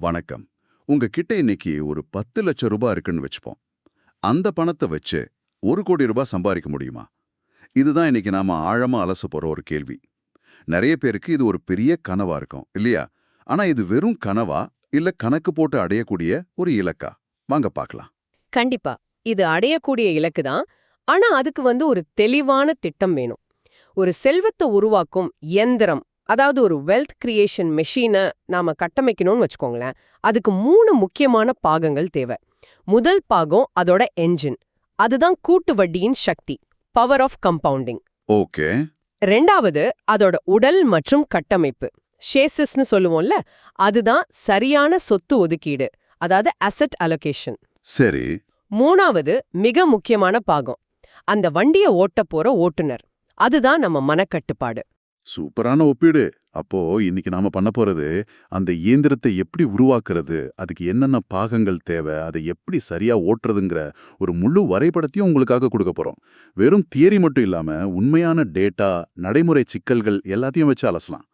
வணக்கம். உங்ககிட்ட இன்னைக்கு ஒரு பத்து லட்சம் ரூபாய் இருக்குன்னு வச்சுப்போம். அந்த பணத்தை வச்சு ஒரு கோடி ரூபாய் சம்பாதிக்க முடியுமா? இதுதான் இன்னைக்கு நாம ஆழமா அலச போற ஒரு கேள்வி. நிறைய பேருக்கு இது ஒரு பெரிய கனவா இருக்கும் இல்லையா? ஆனா இது வெறும் கனவா இல்ல கணக்கு போட்டு அடையக்கூடிய ஒரு இலக்கா? வாங்க பார்க்கலாம். கண்டிப்பா. இது அடையக்கூடிய இலக்கு தான். ஆனா அதுக்கு வந்து ஒரு தெளிவான திட்டம் வேணும். ஒரு செல்வத்தை உருவாக்கும் இயந்திரம் அதாவது ஒரு வெல்த் கிரியேஷன் மெஷினை நாம கட்டமைக்கணும்னு வச்சுக்கோங்களேன். அதுக்கு மூணு முக்கியமான பாகங்கள் தேவை. முதல் பாகம் அதோட என்ஜின் அதுதான் கூட்டு வட்டியின் சக்தி பவர் ஆஃப் கம்பவுண்டிங் ஓகே. ரெண்டாவது அதோட உடல் மற்றும் கட்டமைப்பு. ஷேசஸ்னு சொல்லுவோம்ல அதுதான் சரியான சொத்து ஒதுக்கீடு அதாவது அசெட் அலோகேஷன் சரி. மூணாவது மிக முக்கியமான பாகம் அந்த வண்டிய ஓட்டப் போற ஓட்டுனர் அதுதான் நம்ம மனக்கட்டுப்பாடு. சூப்பரான ஒப்பீடு. அப்போ இன்னைக்கு நாம பண்ண போறது அந்த இயந்திரத்தை எப்படி உருவாக்குறது அதுக்கு என்னென்ன பாகங்கள் தேவை அதை எப்படி சரியா ஓட்டுறதுங்கிற ஒரு முழு வரைபடத்தையும் உங்களுக்காக கொடுக்க போறோம். வெறும் தியரி மட்டும் இல்லாம உண்மையான டேட்டா நடைமுறை சிக்கல்கள் எல்லாத்தையும் வச்சு அலசலாம்.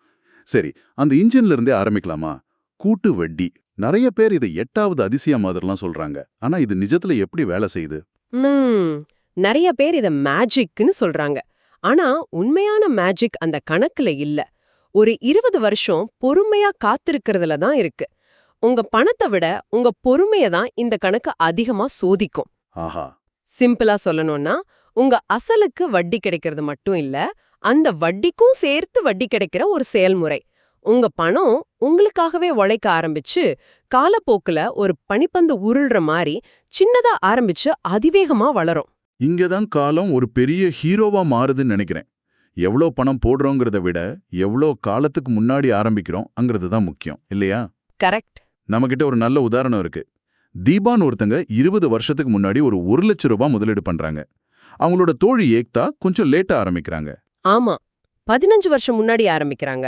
சரி அந்த இன்ஜின்ல இருந்தே ஆரம்பிக்கலாமா? கூட்டு வட்டி. நிறைய பேர் இதை எட்டாவது அதிசய மாதிரிலாம் சொல்றாங்க. ஆனா இது நிஜத்துல எப்படி வேலை செய்யுது? நிறைய பேர் இதை மேஜிக்னு சொல்றாங்க. ஆனா உண்மையான மேஜிக் அந்த கணக்குல இல்ல. ஒரு இருபது வருஷம் பொறுமையா காத்திருக்கிறதுல தான் இருக்கு. உங்க பணத்தை விட உங்க பொறுமைய தான் இந்த கணக்கு அதிகமா சோதிக்கும். ஆஹா. சிம்பிளா சொல்லணும்னா உங்க அசலுக்கு வட்டி கிடைக்கிறது மட்டும் இல்ல அந்த வட்டிக்கும் சேர்த்து வட்டி கிடைக்கிற ஒரு செயல்முறை. உங்க பணம் உங்களுக்காகவே உழைக்க ஆரம்பிச்சு காலப்போக்குல ஒரு பனிப்பந்து உருள்ற மாதிரி சின்னதா ஆரம்பிச்சு அதிவேகமா வளரும். இங்கதான் காலம் ஒரு பெரிய ஹீரோவா மாறுதுன்னு நினைக்கிறேன். எவ்வளோ பணம் போடுறோங்கிறத விட எவ்வளோ காலத்துக்கு முன்னாடி ஆரம்பிக்கிறோம் அங்கிறது தான் முக்கியம் இல்லையா? கரெக்ட். நம்மகிட்ட ஒரு நல்ல உதாரணம் இருக்கு. தீபான்னு ஒருத்தங்க இருபது வருஷத்துக்கு முன்னாடி ஒரு ஒரு லட்சம் ரூபாய் முதலீடு பண்றாங்க. அவங்களோட தோழி ஏக்தா கொஞ்சம் லேட்டா ஆரம்பிக்கிறாங்க. ஆமா பதினஞ்சு வருஷம் முன்னாடி ஆரம்பிக்கிறாங்க.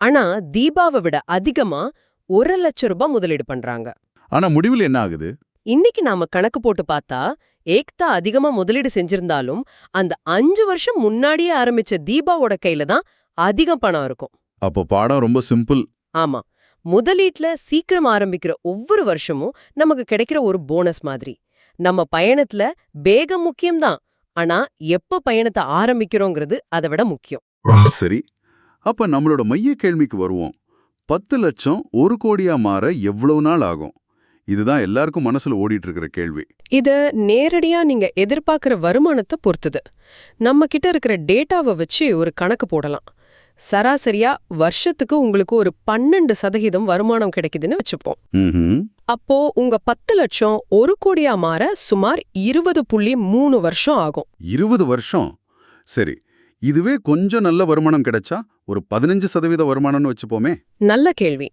ஆனா தீபாவை விட அதிகமா ஒரு லட்சம் ரூபாய் முதலீடு பண்றாங்க. ஆனா முடிவில் என்ன ஆகுது? இன்னைக்கு நாம கணக்கு போட்டு பார்த்தா ஏக்தா அதிகமா முதலீடு செஞ்சிருந்தாலும் அந்த அஞ்சு வருஷம் முன்னாடியே ஆரம்பிச்ச தீபாவோட கையில தான் அதிகம் பணம் இருக்கும். அப்போ பாடம் ரொம்ப சிம்பிள். ஆமா. முதலீட்ல சீக்கிரம் ஆரம்பிக்கிற ஒவ்வொரு வருஷமும் நமக்கு கிடைக்கிற ஒரு போனஸ் மாதிரி. நம்ம பயணத்துல வேகம் முக்கியம்தான். ஆனா எப்ப பயணத்தை ஆரம்பிக்கிறோங்கிறது அதை விட முக்கியம். சரி. அப்ப நம்மளோட மைய கேள்விக்கு வருவோம். பத்து லட்சம் ஒரு கோடியா மாற எவ்வளவு நாள் ஆகும்? இதுதான் எல்லாருக்கும் மனசுல ஓடிட்டு இருக்கிற கேள்வி. இது நேரடியா நீங்க எதிர்பார்க்கிற வருமானத்தை பொறுத்தது. நம்ம கிட்ட இருக்கிற டேட்டாவை வச்சு ஒரு கணக்கு போடலாம். சராசரியா வருஷத்துக்கு உங்களுக்கு ஒரு பன்னெண்டு சதவீதம் வருமானம் கிடைக்குதுன்னு வச்சுப்போம். அப்போ உங்க பத்து லட்சம் ஒரு கோடியா மாற சுமார் இருபது புள்ளி மூணு வருஷம் ஆகும். இருபது வருஷம்? சரி இதுவே கொஞ்சம் நல்ல வருமானம் கிடைச்சா ஒரு பதினஞ்சு சதவீத வருமானம்னு வச்சுப்போமே. நல்ல கேள்வி.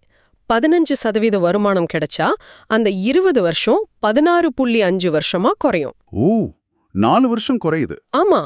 பதினஞ்சு சதவீத வருமானம் கிடைச்சா அந்த இருபது வருஷம் பதினாறு புள்ளி அஞ்சு வருஷமா குறையும். ஓ நாலு வருஷம் குறையுது. ஆமா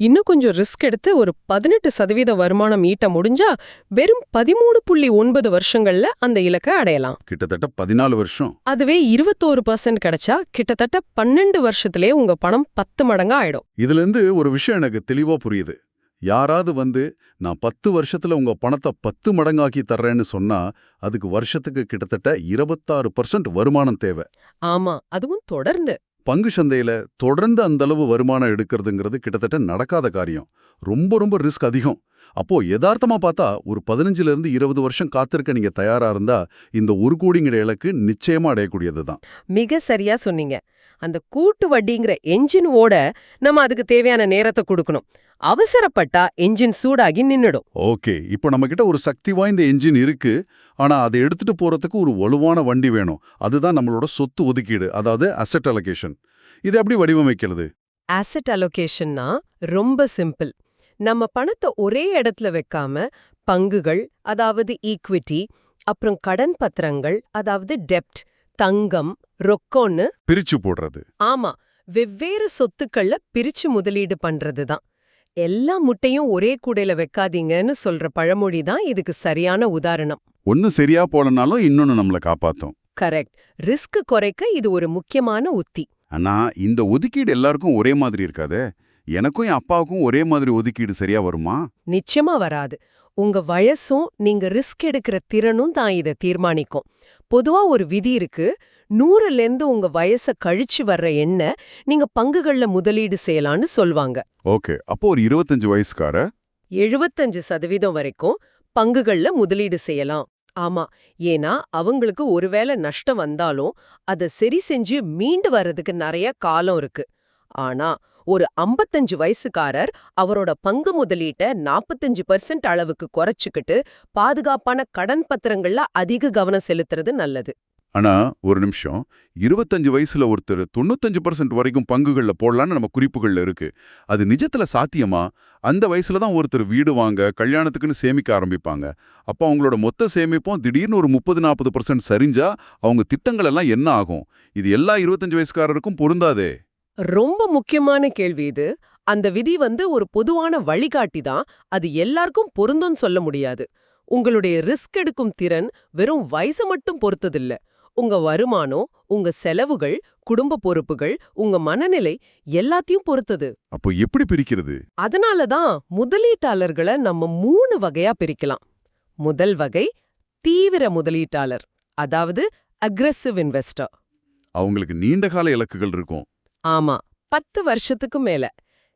இன்னும் கொஞ்சம் ரிஸ்க் எடுத்து ஒரு பதினெட்டு சதவீத வருமானம் ஈட்ட முடிஞ்சா வெறும் பதிமூணு புள்ளி ஒன்பது வருஷங்கள்ல அந்த இலக்கை அடையலாம். கிட்டத்தட்ட பதினாலு வருஷம். அதுவே இருபத்தோரு பர்சன்ட் கிடைச்சா கிட்டத்தட்ட பன்னெண்டு வருஷத்திலே உங்க பணம் பத்து மடங்கா ஆயிடும் இதுல இருந்து ஒரு விஷயம் எனக்கு தெளிவா புரியுது. யாராவது வந்து நான் பத்து வருஷத்துல உங்க பணத்தை பத்து மடங்காக்கி தர்றேன்னு சொன்னா அதுக்கு வருஷத்துக்கு கிட்டத்தட்ட இருபத்தாறு பர்சன்ட் வருமானம் தேவை. ஆமா அதுவும் தொடர்ந்து. பங்கு சந்தையில தொடர்ந்து அந்த அளவு வருமானம் எடுக்கிறதுங்கிறது கிட்டத்தட்ட நடக்காத காரியம். ரொம்ப ரொம்ப ரிஸ்க் அதிகம். அப்போ யதார்த்தமா பார்த்தா ஒரு பதினஞ்சுல இருந்து இருபது வருஷம் காத்திருக்க நீங்க தயாரா இருந்தா இந்த ஒரு கோடிங்கிற இலக்கு நிச்சயமா அடையக்கூடியது தான். மிக சரியா சொன்னீங்க. அந்த கூட்டு வட்டிங்கிற என்ஜின் ஓட நம்ம அதுக்கு தேவையான நேரத்தை கொடுக்கணும். அவசரப்பட்டா என்ஜின் சூடாகி நின்னுடும். ஓகே இப்போ நம்மகிட்ட ஒரு சக்தி வாய்ந்த என்ஜின் இருக்கு. ஆனா அதை எடுத்துட்டு போறதுக்கு ஒரு வலுவான வண்டி வேணும். அதுதான் நம்மளோட சொத்து ஒதுக்கீடு அதாவது அசெட் அலோகேஷன் இது எப்படி வடிவமைக்கிறது? அசெட் அலோகேஷன்னா ரொம்ப சிம்பிள் நம்ம பணத்தை ஒரே இடத்துல வைக்காம பங்குகள் அதாவது ஈக்விட்டி அப்புறம் கடன் பத்திரங்கள் அதாவது டெப்ட் தங்கம் ரொக்கோன்னு பிரிச்சு போடுறது. ஆமா வெவ்வேறு சொத்துக்கள்ல பிரிச்சு முதலீடு பண்றது தான் எல்லா முட்டையும் ஒரே கூடையில வைக்காதீங்கன்னு சொல்ற பழமொழி தான் இதுக்கு சரியான உதாரணம். ஒன்னு சரியா போலனாலும் இன்னொன்னு நம்மளை காப்பாத்தும். கரெக்ட் ரிஸ்க் குறைக்க இது ஒரு முக்கியமான உத்தி. ஆனா இந்த ஒதுக்கீடு எல்லாருக்கும் ஒரே மாதிரி இருக்காதே? எனக்கும் என் அப்பாவுக்கும் ஒரே மாதிரி ஒதுக்கீடு சரியா வருமா? நிச்சயமா வராது. உங்க வயசும் நீங்க ரிஸ்க் எடுக்கிற திறனும் தான் இதை தீர்மானிக்கும். பொதுவா ஒரு விதி இருக்கு. நூறுல இருந்து உங்க வயச கழிச்சு வர்ற எண்ணெய் நீங்க பங்குகள்ல முதலீடு செய்யலாம்னு சொல்வாங்க. ஓகே. அப்போ ஒரு இருபத்தஞ்சு வயசுக்கார? எழுபத்தஞ்சு சதவீதம் வரைக்கும் பங்குகள்ல முதலீடு செய்யலாம். ஆமா. ஏன்னா அவங்களுக்கு ஒருவேளை நஷ்டம் வந்தாலும் அத சரி செஞ்சு மீண்டு வர்றதுக்கு நிறைய காலம் இருக்கு. ஆனா ஒரு 55 வயசுக்காரர் அவரோட பங்கு முதலீட்டை 45% அளவுக்கு குறைச்சுக்கிட்டு பாதுகாப்பான கடன் பத்திரங்கள்ல அதிக கவனம் செலுத்துறது நல்லது. ஆனா ஒரு நிமிஷம். இருபத்தஞ்சு வயசுல ஒருத்தர் தொண்ணூத்தஞ்சு பர்சன்ட் வரைக்கும் பங்குகள்ல போடலான்னு நம்ம குறிப்புகள்ல இருக்கு. அது நிஜத்துல சாத்தியமா? அந்த வயசுல தான் ஒருத்தர் வீடு வாங்க கல்யாணத்துக்குன்னு சேமிக்க ஆரம்பிப்பாங்க. அப்போ அவங்களோட மொத்த சேமிப்பும் திடீர்னு ஒரு முப்பது நாற்பது பர்சன்ட் சரிஞ்சா அவங்க திட்டங்கள் எல்லாம் என்ன ஆகும்? இது எல்லா இருபத்தஞ்சு வயசுக்காரருக்கும் பொருந்தாதே. ரொம்ப முக்கியமான கேள்வி இது. அந்த விதி வந்து ஒரு பொதுவான வழிகாட்டி தான். அது எல்லாருக்கும் பொருந்தும் சொல்ல முடியாது. உங்களுடைய ரிஸ்க் எடுக்கும் திறன் வெறும் வயசு மட்டும் பொறுத்ததில்ல. உங்க வருமானம் உங்க செலவுகள் குடும்ப பொறுப்புகள் உங்க மனநிலை எல்லாத்தையும் பொறுத்தது. அப்போ எப்படி பிரிக்கிறது? அதனால தான் முதலீட்டாளர்களை நம்ம மூணு வகையா பிரிக்கலாம். முதல் வகை தீவிர முதலீட்டாளர் அதாவது அக்ரெசிவ் இன்வெஸ்டர் அவங்களுக்கு நீண்டகால இலக்குகள் இருக்கும். ஆமா பத்து வருஷத்துக்கு மேல.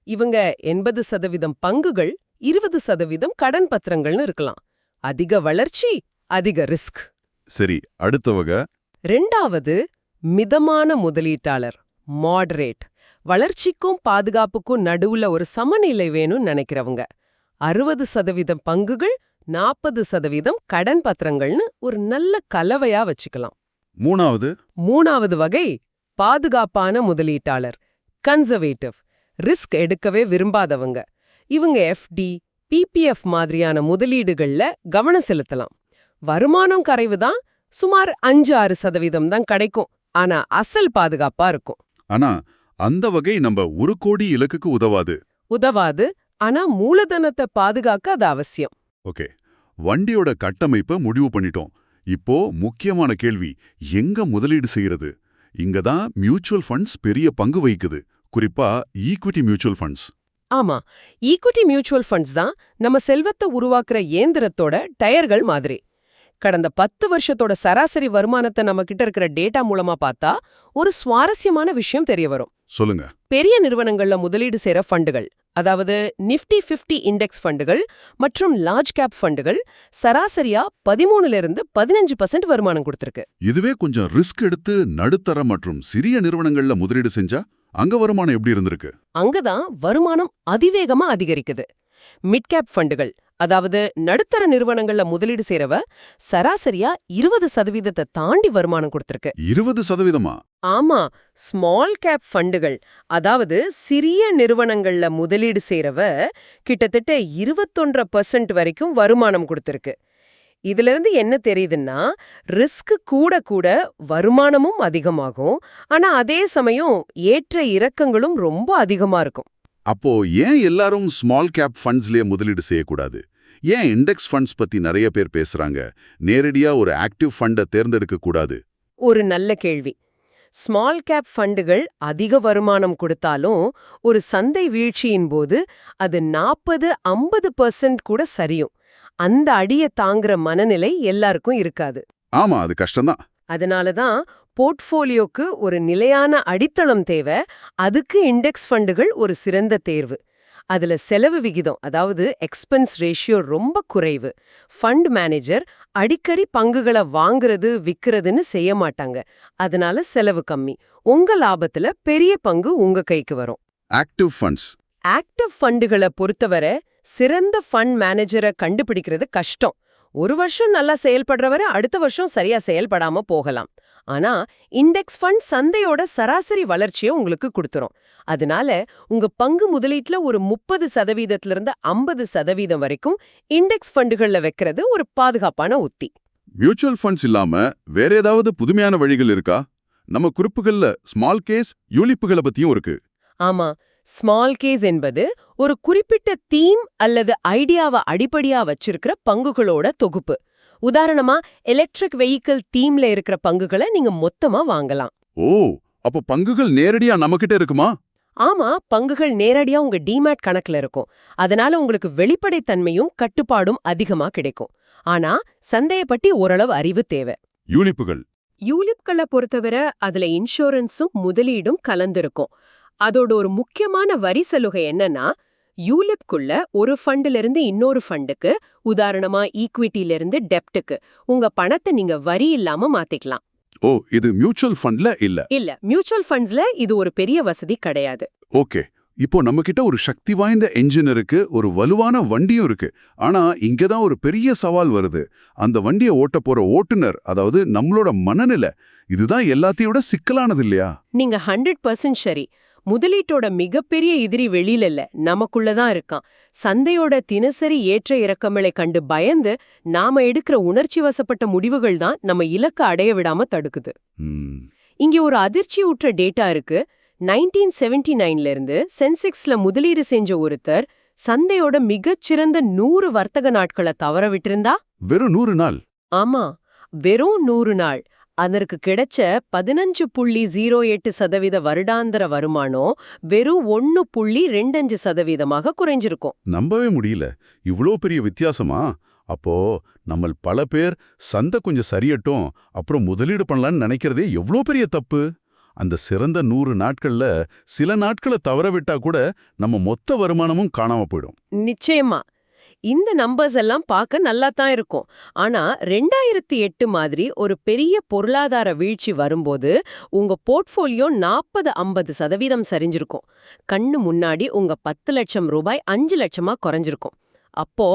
இவங்க எண்பது சதவீதம் பங்குகள் இருபது சதவீதம் கடன் பத்திரங்கள்னு இருக்கலாம். அதிக வளர்ச்சி அதிக ரிஸ்க். சரி அடுத்த வகை? ரெண்டாவது மிதமான முதலீட்டாளர் மாடரேட். வளர்ச்சிக்கும் பாதுகாப்புக்கும் நடுவுல ஒரு சமநிலை வேணும்னு நினைக்கிறவங்க. அறுபது சதவீதம் பங்குகள் நாற்பது சதவீதம் கடன் பத்திரங்கள்னு ஒரு நல்ல கலவையா வச்சுக்கலாம். மூணாவது? மூணாவது வகை பாதுகாப்பான முதலீட்டாளர் கன்சர்வேட்டிவ் ரிஸ்க் எடுக்கவே விரும்பாதவங்க. இவங்க எஃப்டி பிபிஎஃப் மாதிரியான முதலீடுகள்ல கவனம் செலுத்தலாம். வருமானம் கரைவு தான் சுமார் அஞ்சு ஆறு சதவீதம் தான் கிடைக்கும். ஆனா அசல் பாதுகாப்பா இருக்கும். ஆனா அந்த வகை நம்ம ஒரு கோடி இலக்குக்கு உதவாது. உதவாது. ஆனா மூலதனத்தை பாதுகாக்க அது அவசியம். ஓகே. வண்டியோட கட்டமைப்பை முடிவு பண்ணிட்டோம். இப்போ முக்கியமான கேள்வி எங்க முதலீடு செய்யறது? இங்க தான் மியூச்சுவல் ஃபண்ட்ஸ் பெரிய பங்கு வகிக்குது. குறிப்பா ஈக்விட்டி மியூச்சுவல் ஃபண்ட்ஸ் ஆமா ஈக்விட்டி மியூச்சுவல் ஃபண்ட்ஸ் தான் நம்ம செல்வத்தை உருவாக்குற இயந்திரத்தோட டயர்கள் மாதிரி. கடந்த பத்து வருஷத்தோட சராசரி வருமானத்தை நம்ம கிட்ட இருக்கிற டேட்டா மூலமா பார்த்தா ஒரு சுவாரஸ்யமான விஷயம் தெரிய வரும். சொல்லுங்க. பெரிய நிறுவனங்கள்ல முதலீடு செய்யற ஃபண்டுகள் அதாவது நிஃப்டி 50 இண்டெக்ஸ் ஃபண்டுகள் மற்றும் லார்ஜ் கேப் ஃபண்டுகள் சராசரியா பதிமூணுல இருந்து பதினஞ்சு பர்சன்ட் வருமானம் கொடுத்திருக்கு. இதுவே கொஞ்சம் ரிஸ்க் எடுத்து நடுத்தர மற்றும் சிறிய நிறுவனங்கள்ல முதலீடு செஞ்சா அங்க வருமானம் எப்படி இருந்திருக்கு? அங்கதான் வருமானம் அதிவேகமா அதிகரிக்குது. மிட் கேப் ஃபண்டுகள் அதாவது நடுத்தர நிறுவனங்கள்ல முதலீடு செய்றவ சராசரியா இருபது சதவீதத்தை தாண்டி வருமானம் கொடுத்திருக்கு. இருபது சதவீதமா? ஆமா ஸ்மால் கேப் ஃபண்டுகள் அதாவது சிறிய நிறுவனங்கள்ல முதலீடு செய்றவ கிட்டத்தட்ட இருபத்தொன்றரை பர்சன்ட் வரைக்கும் வருமானம் கொடுத்திருக்கு. இதுல இருந்து என்ன தெரியுதுன்னா ரிஸ்க் கூட கூட வருமானமும் அதிகமாகும் ஆனா அதே சமயம் ஏற்ற இறக்கங்களும் ரொம்ப அதிகமா இருக்கும். அப்போ ஏன் எல்லாரும் ஸ்மால் கேப் ஃபண்ட்ஸ்லயே முதலீடு செய்யக்கூடாது? ஏன் இண்டெக்ஸ் ஃபண்ட்ஸ் பத்தி நிறைய பேர் பேசுறாங்க? நேரடியா ஒரு ஆக்டிவ் ஃபண்டை தேர்ந்தெடுக்க கூடாது. ஒரு நல்ல கேள்வி. ஸ்மால் கேப் ஃபண்டுகள் அதிக வருமானம் கொடுத்தாலும் ஒரு சந்தை வீழ்ச்சியின் போது அது நாற்பது ஐம்பது பர்சன்ட் கூட சரியும். அந்த அடிய தாங்குற மனநிலை எல்லாருக்கும் இருக்காது. ஆமா அது கஷ்டம்தான். அதனால தான் போர்ட்ஃபோலியோக்கு ஒரு நிலையான அடித்தளம் தேவை. அதுக்கு இண்டெக்ஸ் ஃபண்டுகள் ஒரு சிறந்த தேர்வு. அதுல செலவு விகிதம் அதாவது எக்ஸ்பென்ஸ் ரேஷியோ ரொம்ப குறைவு. ஃபண்ட் மேனேஜர் அடிக்கடி பங்குகளை வாங்குறது விக்கிறதுன்னு செய்ய மாட்டாங்க. அதனால செலவு கம்மி. உங்க லாபத்துல பெரிய பங்கு உங்க கைக்கு வரும். ஆக்டிவ் ஃபண்ட்ஸ் ஆக்டிவ் ஃபண்டுகளை பொறுத்தவரை சிறந்த ஃபண்ட் மேனேஜரை கண்டுபிடிக்கிறது கஷ்டம். ஒரு வருஷம் நல்லா செயல்படுறவரை அடுத்த வருஷம் சரியா செயல்படாம போகலாம். ஆனா இண்டெக்ஸ் ஃபண்ட் சந்தையோட சராசரி வளர்ச்சியை உங்களுக்கு கொடுத்துரும். அதனால உங்க பங்கு முதலீட்டுல ஒரு முப்பது சதவீதத்துல இருந்து ஐம்பது சதவீதம் வரைக்கும் இண்டெக்ஸ் ஃபண்டுகள்ல வைக்கிறது ஒரு பாதுகாப்பான உத்தி. மியூச்சுவல் ஃபண்ட்ஸ் இல்லாம வேற ஏதாவது புதுமையான வழிகள் இருக்கா? நம்ம குறிப்புகள்ல ஸ்மால் கேஸ் யூலிப்புகளை பத்தியும் இருக்கு. ஆமா ஸ்மால் கேஸ் என்பது ஒரு குறிப்பிட்ட தீம் அல்லது ஐடியாவை அடிப்படையா வச்சிருக்கிற பங்குகளோட தொகுப்பு. உதாரணமா எலக்ட்ரிக் வெஹிக்கிள் தீம்ல இருக்கிற பங்குகளை நீங்க மொத்தமா வாங்கலாம். ஓ அப்ப பங்குகள் நேரடியா நம்மகிட்ட இருக்குமா? ஆமா பங்குகள் நேரடியா உங்க டிமேட் கணக்குல இருக்கும். அதனால உங்களுக்கு வெளிப்படைத்தன்மையும் கட்டுப்பாடும் அதிகமா கிடைக்கும். ஆனா சந்தைய பத்தி ஓரளவு அறிவு தேவை. யூலிப்புகள் யூலிப்களை பொறுத்தவரை அதுல இன்சூரன்ஸும் முதலீடும் கலந்திருக்கும். அதோட ஒரு முக்கியமான வரி சலுகை என்னன்னா யூலிப்குள்ள ஒரு ஃபண்டுல இருந்து இன்னொரு ஃபண்டுக்கு உதாரணமா ஈக்விட்டில இருந்து டெப்ட்டுக்கு. உங்க பணத்தை நீங்க வரி இல்லாம மாத்திக்கலாம். ஓ இது மியூச்சுவல் ஃபண்ட்ல இல்ல? இல்ல மியூச்சுவல் ஃபண்ட்ஸ்ல இது ஒரு பெரிய வசதி கிடையாது. ஓகே. இப்போ நம்ம கிட்ட ஒரு சக்தி வாய்ந்த என்ஜின் இருக்கு ஒரு வலுவான வண்டியும் இருக்கு. ஆனா இங்க தான் ஒரு பெரிய சவால் வருது. அந்த வண்டியை ஓட்ட போற ஓட்டுநர் அதாவது நம்மளோட மனநிலை இதுதான் எல்லாத்தையும் விட சிக்கலானது இல்லையா? நீங்க ஹண்ட்ரட் பர்சன்ட் சரி. முதலீட்டோட மிகப்பெரிய எதிரி வெளியில இல்ல நமக்குள்ள தான் இருக்கான். சந்தையோட தினசரி ஏற்ற இறக்கங்களை கண்டு பயந்து நாம எடுக்கிற உணர்ச்சி வசப்பட்ட முடிவுகள் தான் நம்ம இலக்க அடைய விடாம தடுக்குது. இங்க ஒரு அதிர்ச்சி ஊற்ற டேட்டா இருக்கு. நைன்டீன் செவன்டி நைன்ல இருந்து சென்செக்ஸ்ல முதலீடு செஞ்ச ஒருத்தர் சந்தையோட மிகச்சிறந்த நூறு வர்த்தக நாட்களை தவற விட்டிருந்தா? வெறும் நூறு நாள். ஆமா வெறும் நூறு நாள். அதற்கு கிடைச்ச பதினஞ்சு புள்ளி ஜீரோ எட்டு சதவீத வருடாந்திர வருமானம் வெறும் ஒன்னு புள்ளி ரெண்டஞ்சு சதவீதமாக குறைஞ்சிருக்கும். நம்பவே முடியல. இவ்ளோ பெரிய வித்தியாசமா? அப்போ நம்ம பல பேர் சந்தை கொஞ்சம் சரியட்டும் அப்புறம் முதலீடு பண்ணலாம்னு நினைக்கிறதே எவ்ளோ பெரிய தப்பு? அந்த சிறந்த நூறு நாட்கள்ல சில நாட்களை தவற விட்டா கூட நம்ம மொத்த வருமானமும் காணாம போயிடும். நிச்சயமா. இந்த நம்பர்ஸ் எல்லாம் பார்க்க நல்லா தான் இருக்கும். ஆனா ரெண்டாயிரத்தி எட்டு மாதிரி ஒரு பெரிய பொருளாதார வீழ்ச்சி வரும்போது உங்க போர்ட்ஃபோலியோ நாற்பது ஐம்பது சதவீதம் சரிஞ்சிருக்கும். கண்ணு முன்னாடி உங்க பத்து லட்சம் ரூபாய் அஞ்சு லட்சமா குறைஞ்சிருக்கும். அப்போ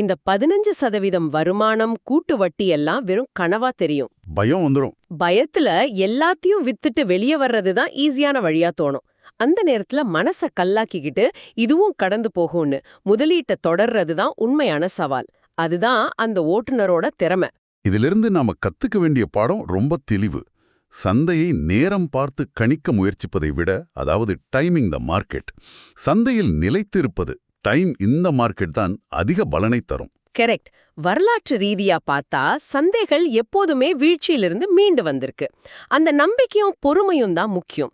இந்த பதினஞ்சு சதவீதம் வருமானம் கூட்டு வட்டி எல்லாம் வெறும் கனவா தெரியும். பயம் வந்துடும் பயத்துல எல்லாத்தையும் வித்துட்டு வெளியே வர்றது தான் ஈஸியான வழியா தோணும். அந்த நேரத்துல மனச கல்லாக்கிக்கிட்டு இதுவும் கடந்து போகும்னு முதலீட்டை தொடர்றது தான் உண்மையான சவால். அதுதான் அந்த ஓட்டுநரோட திறமை. இதிலிருந்து நாம கத்துக்க வேண்டிய பாடம் ரொம்ப தெளிவு. சந்தையை நேரம் பார்த்து கணிக்க முயற்சிப்பதை விட அதாவது டைமிங் த மார்க்கெட். சந்தையில் நிலைத்திருப்பது டைம் இந்த மார்க்கெட் தான் அதிக பலனை தரும். கரெக்ட். வரலாற்று ரீதியா பார்த்தா சந்தைகள் எப்போதுமே வீழ்ச்சியிலிருந்து மீண்டு வந்திருக்கு. அந்த நம்பிக்கையும் பொறுமையும் தான் முக்கியம்.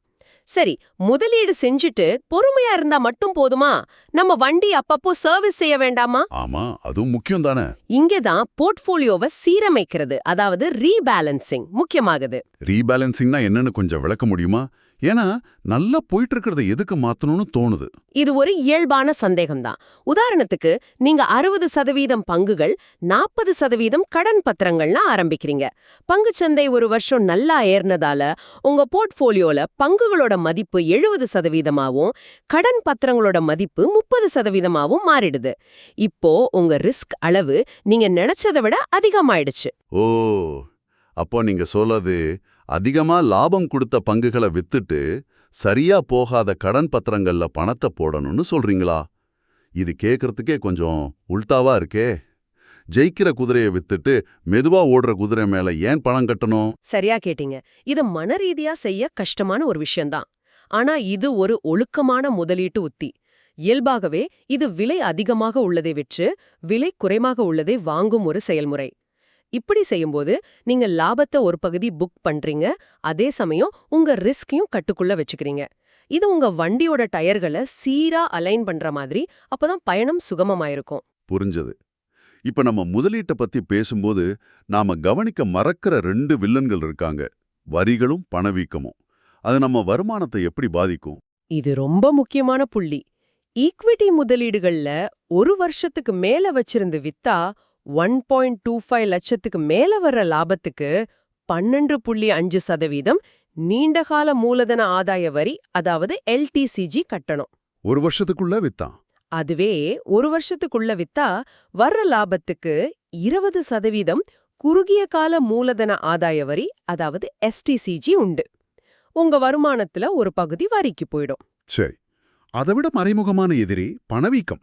சரி முதலீடு செஞ்சுட்டு பொறுமையா இருந்தா மட்டும் போதுமா? நம்ம வண்டி அப்பப்போ சர்வீஸ் செய்ய வேண்டாமா? ஆமா அதுவும் முக்கியம் தானே இங்கதான் போர்ட்ஃபோலியோவை சீரமைக்கிறது அதாவது ரீபேலன்சிங் முக்கியமாகுது. ரீபேலன்சிங்னா என்னன்னு கொஞ்சம் விளக்க முடியுமா? ஏன்னா நல்லா போயிட்டு இருக்கிறத எதுக்கு மாத்தணும்னு தோணுது. இது ஒரு இயல்பான சந்தேகம்தான். உதாரணத்துக்கு நீங்க அறுபது சதவீதம் பங்குகள் நாற்பது சதவீதம் கடன் பத்திரங்கள்னு ஆரம்பிக்கிறீங்க. பங்குச்சந்தை ஒரு வருஷம் நல்லா ஏறினதால உங்க போர்ட்ஃபோலியோல பங்குகளோட மதிப்பு எழுபது சதவீதமாவும் கடன் பத்திரங்களோட மதிப்பு முப்பது சதவீதமாவும் மாறிடுது. இப்போ உங்க ரிஸ்க் அளவு நீங்க நினைச்சதை விட அதிகமாயிடுச்சு. ஓ அப்போ நீங்க சொல்றது அதிகமா லாபம் கொடுத்த பங்குகளை வித்துட்டு சரியா போகாத கடன் பத்திரங்கள்ல பணத்தை போடணும்னு சொல்றீங்களா? இது கேக்குறதுக்கே கொஞ்சம் உல்டாவா இருக்கே. ஜெயிக்கிற குதிரையை வித்துட்டு மெதுவா ஓடுற குதிரை மேல ஏன் பணம் கட்டணும்? சரியா கேட்டீங்க. இது மனரீதியா செய்ய கஷ்டமான ஒரு விஷயம்தான். ஆனா இது ஒரு ஒழுக்கமான முதலீட்டு உத்தி. இயல்பாகவே இது விலை அதிகமாக உள்ளதை விற்று விலை குறைவாக உள்ளதை வாங்கும் ஒரு செயல்முறை. இப்படி செய்யும்போது நீங்க லாபத்தை ஒரு பகுதி புக் பண்றீங்க. அதே சமயம் உங்க ரிஸ்கையும் கட்டுக்குள்ள வச்சுக்கிறீங்க. இது உங்க வண்டியோட டயர்களை சீரா அலைன் பண்ற மாதிரி அப்பதான் பயணம் சுகமமாயிருக்கும். புரிஞ்சது. இப்ப நம்ம முதலீட்டை பத்தி பேசும்போது நாம கவனிக்க மறக்கிற ரெண்டு வில்லன்கள் இருக்காங்க. வரிகளும் பணவீக்கமும். அது நம்ம வருமானத்தை எப்படி பாதிக்கும்? இது ரொம்ப முக்கியமான புள்ளி. ஈக்விட்டி முதலீடுகள்ல ஒரு வருஷத்துக்கு மேல வச்சிருந்து வித்தா ஒன் பாயிண்ட் டூ ஃபைவ் லட்சத்துக்கு மேல வர்ற லாபத்துக்கு பன்னெண்டு புள்ளி அஞ்சு சதவீதம் நீண்டகால மூலதன ஆதாய வரி அதாவது எல்டிசிஜி கட்டணும். ஒரு வருஷத்துக்குள்ள வித்தான் அதுவே ஒரு வருஷத்துக்குள்ள வித்தா வர்ற லாபத்துக்கு இருபது சதவீதம் குறுகிய கால மூலதன ஆதாய வரி அதாவது எஸ்டிசிஜி உண்டு. உங்க வருமானத்துல ஒரு பகுதி வரிக்கு போயிடும். சரி. அதை விட மறைமுகமான எதிரி பணவீக்கம்.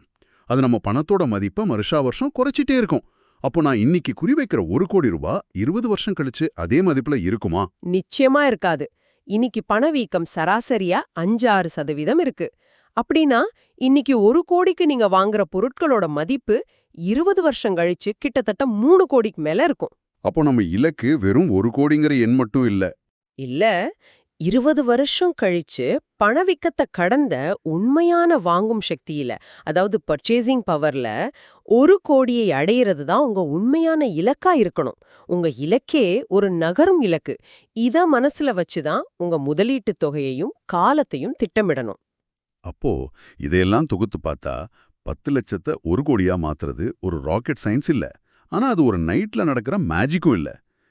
அது நம்ம பணத்தோட மதிப்பை வருஷா வருஷம் குறைச்சிட்டே இருக்கும். அப்போ நான் இன்னைக்கு குறி வைக்கிற ஒரு கோடி ரூபாய் இருபது வருஷம் கழிச்சு அதே மதிப்புல இருக்குமா? நிச்சயமா இருக்காது. இன்னைக்கு பணவீக்கம் சராசரியா அஞ்சாறு சதவீதம் இருக்கு. அப்படின்னா இன்னைக்கு ஒரு கோடிக்கு நீங்க வாங்குற பொருட்களோட மதிப்பு இருபது வருஷம் கழிச்சு கிட்டத்தட்ட மூணு கோடிக்கு மேல இருக்கும். அப்போ நம்ம இலக்கு வெறும் ஒரு கோடிங்கிற எண் மட்டும் இல்ல. இல்ல இருபது வருஷம் கழிச்சு பணவீக்கத்தை கடந்த உண்மையான வாங்கும் சக்தியில அதாவது பர்ச்சேசிங் பவர்ல ஒரு கோடியை அடையிறது தான் உங்க உண்மையான இலக்கா இருக்கணும். உங்க இலக்கே ஒரு நகரும் இலக்கு. இத மனசுல வச்சுதான் உங்க முதலீட்டு தொகையையும் காலத்தையும் திட்டமிடணும். அப்போ இதையெல்லாம் தொகுத்து பார்த்தா பத்து லட்சத்தை ஒரு கோடியா மாத்துறது ஒரு ராக்கெட் சயின்ஸ் இல்ல. ஆனா அது ஒரு நைட்ல நடக்கிற மேஜிக்கும் இல்ல.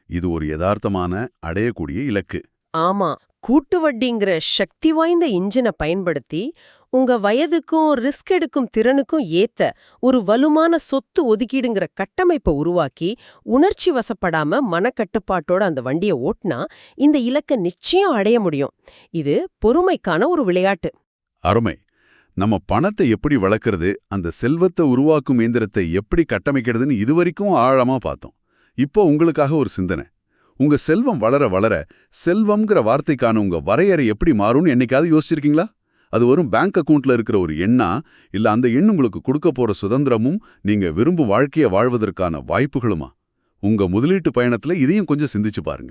இது ஒரு யதார்த்தமான அடையக்கூடிய இலக்கு. ஆமா. கூட்டு வட்டிங்கிற சக்தி வாய்ந்த இன்ஜினை பயன்படுத்தி உங்க வயதுக்கும் ரிஸ்க் எடுக்கும் திறனுக்கும் ஏத்த ஒரு வலுமான சொத்து ஒதுக்கீடுங்கிற கட்டமைப்பை உருவாக்கி உணர்ச்சி வசப்படாம மனக்கட்டுப்பாட்டோட அந்த வண்டியை ஓட்டினா இந்த இலக்கை நிச்சயம் அடைய முடியும். இது பொறுமைக்கான ஒரு விளையாட்டு. அருமை. நம்ம பணத்தை எப்படி வளர்க்கறது அந்த செல்வத்தை உருவாக்கும் இயந்திரத்தை எப்படி கட்டமைக்கிறதுன்னு இதுவரைக்கும் ஆழமா பார்த்தோம். இப்போ உங்களுக்காக ஒரு சிந்தனை. உங்க செல்வம் வளர வளர செல்வம்ங்கிற வார்த்தைக்கான உங்க வரையறை எப்படி மாறும்னு என்னைக்காவது யோசிச்சிருக்கீங்களா? அது வரும் பேங்க் அக்கவுண்ட்ல இருக்கிற ஒரு எண்ணா? இல்ல அந்த எண் உங்களுக்கு கொடுக்க போற சுதந்திரமும் நீங்க விரும்பும் வாழ்க்கையை வாழ்வதற்கான வாய்ப்புகளுமா? உங்க முதலீட்டு பயணத்துல இதையும் கொஞ்சம் சிந்திச்சு பாருங்க.